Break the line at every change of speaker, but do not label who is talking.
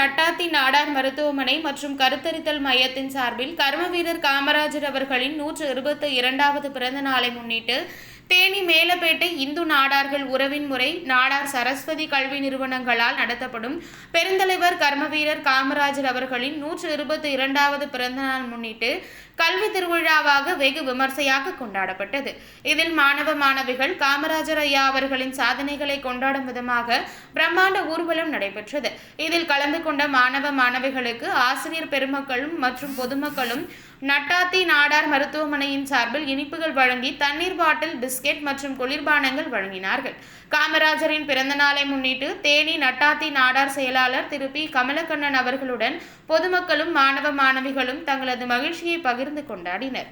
நாடார் மருத்துவமனை மற்றும் கருத்தரித்தல் மையத்தின் சார்பில் கர்ம வீரர் காமராஜர் அவர்களின் நூற்று இருபத்தி இரண்டாவது பிறந்த நாளை முன்னிட்டு தேனி மேலப்பேட்டை இந்து நாடார்கள் உறவின் முறை நாடார் சரஸ்வதி கல்வி நிறுவனங்களால் நடத்தப்படும் பெருந்தலைவர் கர்மவீரர் காமராஜர் அவர்களின் நூற்று இருபத்தி இரண்டாவது பிறந்தநாள் முன்னிட்டு கல்வி திருவிழாவாக வெகு விமர்சையாக கொண்டாடப்பட்டது. இதில் மாணவ மாணவிகள் காமராஜர் ஐயா அவர்களின் சாதனைகளை கொண்டாடும் விதமாக பிரம்மாண்ட ஊர்வலம் நடைபெற்றது. இதில் கலந்து கொண்ட மாணவ மாணவிகளுக்கு ஆசிரியர் பெருமக்களும் மற்றும் பொதுமக்களும் நட்டாத்தி நாடார் மருத்துவமனையின் சார்பில் இனிப்புகள் வழங்கி தண்ணீர் பாட்டில் பிஸ்கெட் மற்றும் குளிர்பானங்கள் வழங்கினார்கள். காமராஜரின் பிறந்த நாளை முன்னிட்டு தேனி நட்டாத்தி நாடார் செயலாளர் திரு. பி. கமலக்கண்ணன் அவர்களுடன் பொதுமக்களும் மாணவ மாணவிகளும் தங்களது மகிழ்ச்சியை பகிர்ந்து கொண்டாடினர்